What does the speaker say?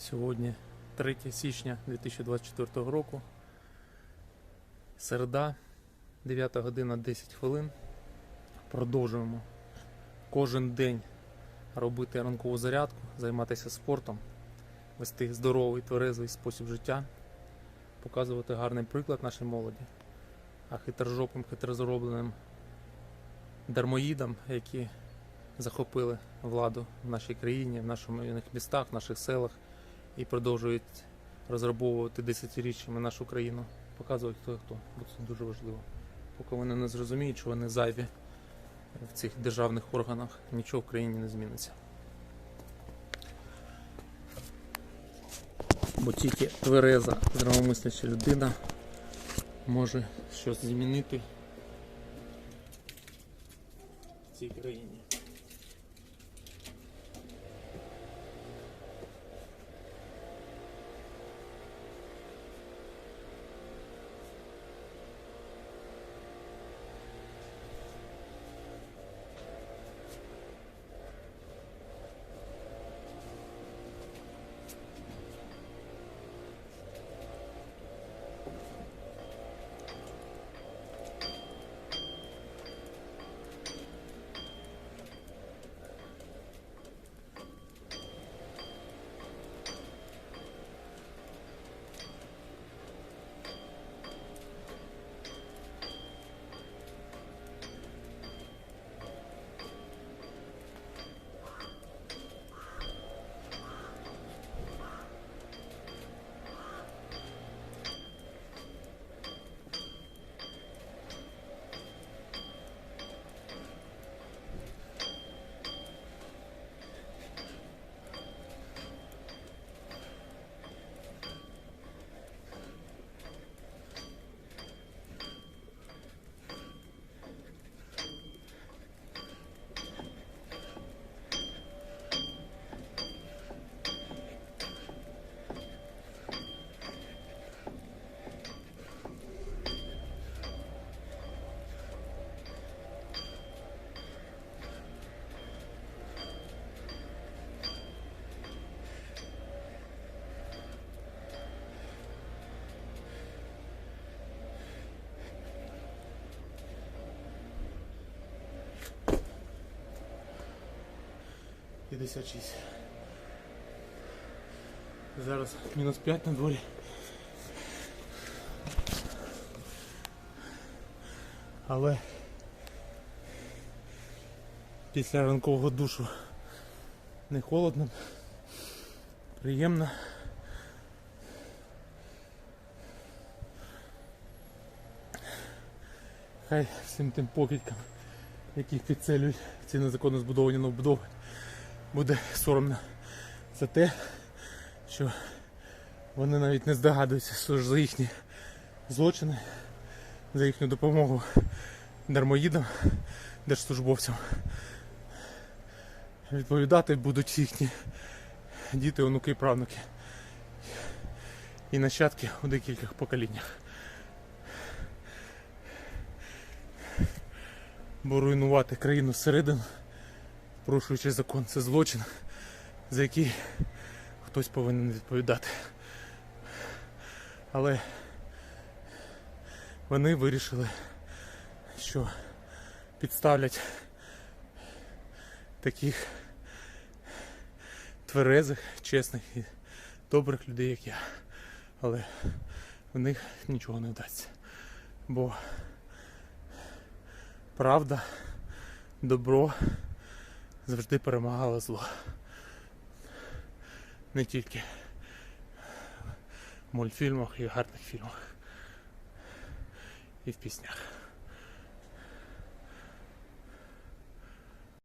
Сьогодні 3 січня 2024 року. Середа, 9 година 10 хвилин. Продовжуємо кожен день робити ранкову зарядку, займатися спортом, вести здоровий, тверезий спосіб життя, показувати гарний приклад нашій молоді, а хитрожопим, хитрозаробленим дармоїдам, які захопили владу в нашій країні, в наших містах, в наших селах і продовжують розрабовувати десятиріччями нашу країну, показувати хто хто, бо це дуже важливо. Поки вони не зрозуміють, що вони зайві в цих державних органах, нічого в країні не зміниться. Бо тільки твереза, здравомисляча людина може щось змінити в цій країні. П'ятдесят шість. Зараз мінус 5 на дворі. Але після ранкового душу не холодно, приємно. Хай всім тим покидькам, яких підселюють ці незаконно збудовані новбудови, буде соромно за те, що вони навіть не здогадуються, що ж за їхні злочини, за їхню допомогу дармоїдам, держслужбовцям. Відповідати будуть їхні діти, онуки і правнуки. І нащадки у декількох поколіннях. Бо руйнувати країну зсередину, порушуючи закон, це злочин, за який хтось повинен відповідати. Але вони вирішили, що підставлять таких тверезих, чесних і добрих людей, як я. Але в них нічого не вдасться. Бо правда, добро завжди перемагало зло. Не тільки в мультфільмах і гарних фільмах. І в піснях.